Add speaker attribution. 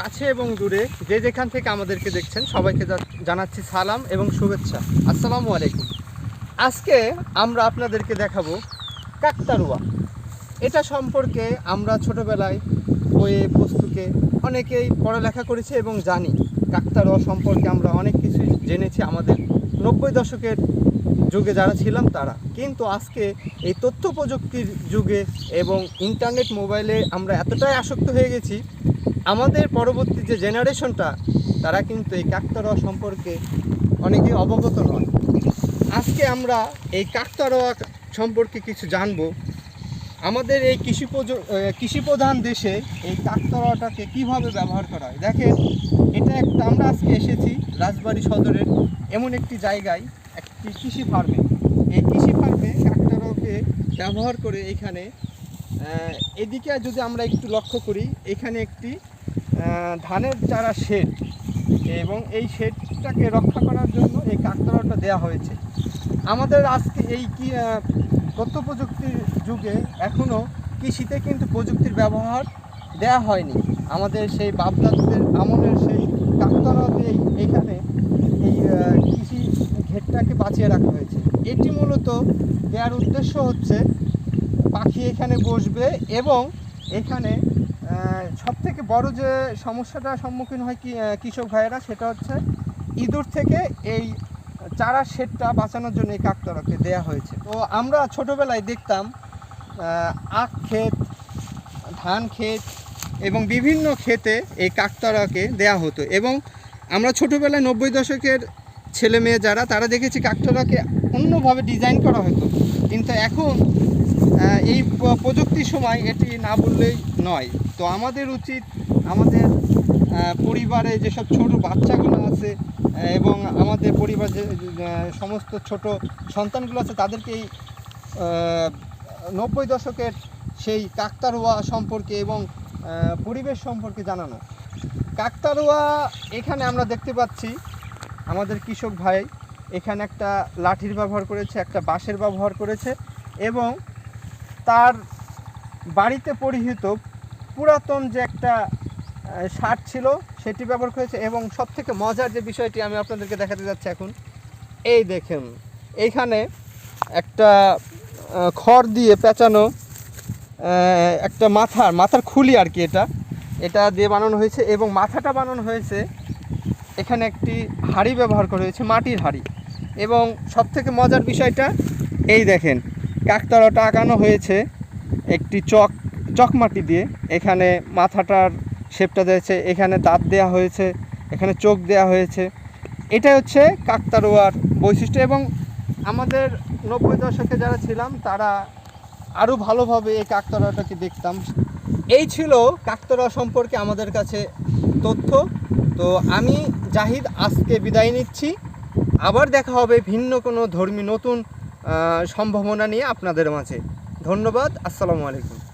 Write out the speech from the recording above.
Speaker 1: কাছে এবং দূরে যে যেখান থেকে আমাদেরকে দেখছেন, সবাইকে জানাচ্ছি সালাম এবং শুভেচ্ছা। আসসালামু আলাইকুম। আজকে আমরা আপনাদেরকে দেখাবো কাকতারুয়া এটা সম্পর্কে আমরা ছোটবেলায় বইয়ে, পুস্তকে অনেকেই পড়ালেখা করেছি এবং জানি। কাকতারুয়া সম্পর্কে আমরা অনেক কিছু জেনেছি আমাদের নব্বই দশকের যুগে যারা ছিলাম তারা। কিন্তু আজকে এই তথ্য প্রযুক্তির যুগে এবং ইন্টারনেট মোবাইলে আমরা এতটাই আসক্ত হয়ে গেছি আমাদের পরবর্তী যে জেনারেশনটা তারা কিন্তু এই কাকতারোয়া সম্পর্কে অনেকেই অবগত নয়। আজকে আমরা এই কাকতারোয়া সম্পর্কে কিছু জানব। আমাদের এই কৃষি আহ, কৃষিপ্রধান দেশে এই কাকতারোয়াটাকে কীভাবে ব্যবহার করা হয়? দেখেন এটা একটা আমরা আজকে এসেছি রাজবাড়ি সদরের এমন একটি জায়গায়। কৃষি ফার্মে। এই কৃষি ফার্মে কাকতারোয়াকে ব্যবহার করে এখানে এদিকে যদি আমরা একটু লক্ষ্য করি, এখানে একটি ধানের চারা শেড এবং এই শেডটাকে রক্ষা করার জন্য এই কাকতারটা দেওয়া হয়েছে। আমাদের আজকে এই কি তথ্য প্রযুক্তির যুগে এখনও কৃষিতে কিন্তু প্রযুক্তির ব্যবহার দেওয়া হয়নি। আমাদের সেই বাপদাদুদের আমলের সেই কাকতারতেই এইখানে এই কৃষি ঘেরটাকে বাঁচিয়ে রাখা হয়েছে। এটি মূলত দেওয়ার উদ্দেশ্য হচ্ছে পাখি এখানে বসবে এবং এখানে সব থেকে বড় যে সমস্যাটার সম্মুখীন হয় কি কৃষক ভাইয়েরা সেটা হচ্ছে ইঁদুর থেকে এই চারা শেডটা বাঁচানোর জন্য এই কাকতারাকে দেয়া হয়েছে। তো আমরা ছোটোবেলায় দেখতাম আখ ক্ষেত, ধান ক্ষেত এবং বিভিন্ন ক্ষেতে এই কাকতারাকে দেয়া হতো এবং আমরা ছোটোবেলায় নব্বই দশকের ছেলে মেয়ে যারা, তারা দেখেছি কাকতারাকে অন্যভাবে ডিজাইন করা হতো। কিন্তু এখন এই প্রযুক্তির সময় এটি না বললেই নয়। তো আমাদের উচিত, আমাদের পরিবারে যেসব ছোট বাচ্চাগুলো আছে এবং আমাদের পরিবার যে সমস্ত ছোট সন্তানগুলো আছে, তাদেরকে এই নব্বই দশকের সেই কাকতারুয়া সম্পর্কে এবং পরিবেশ সম্পর্কে জানানো। কাকতারুয়া এখানে আমরা দেখতে পাচ্ছি আমাদের কৃষক ভাই। এখানে একটা লাঠির ব্যবহার করেছে, একটা বাঁশের ব্যবহার করেছে এবং তার বাড়িতে পরিহিত পুরাতন যে একটা শার্ট ছিল সেটি ব্যবহার করেছে এবং সব থেকে মজার যে বিষয়টি আমি আপনাদেরকে দেখাতে যাচ্ছি এখন, এই দেখুন এইখানে একটা খড় দিয়ে পেঁচানো একটা মাথার মাথার খুলি আর কি এটা। এটা দিয়ে বানানো হয়েছে এবং মাথাটা বানানো হয়েছে এখানে একটি হাঁড়ি ব্যবহার করা হয়েছে, মাটির হাঁড়ি। এবং সব থেকে মজার বিষয়টা, এই দেখেন কাকতারাটা আঁকানো হয়েছে একটি চক চকমাটি দিয়ে। এখানে মাথাটার শেপটা দিয়েছে, এখানে দাঁত দেওয়া হয়েছে, এখানে চোখ দেওয়া হয়েছে। এটা হচ্ছে কাকতারুয়ার বৈশিষ্ট্য এবং আমাদের নব্বই দশকে যারা ছিলাম, তারা আরও ভালোভাবে এই কাকতারাটাকে দেখতাম। এই ছিল কাকতরা সম্পর্কে আমাদের কাছে তথ্য। তো আমি জাহিদ, আজকে বিদায় নিচ্ছি। আবার দেখা হবে ভিন্ন কোনো ধর্মী নতুন সম্ভাবনা নিয়ে আপনাদের মাঝে। ধন্যবাদ, আসসালামু আলাইকুম।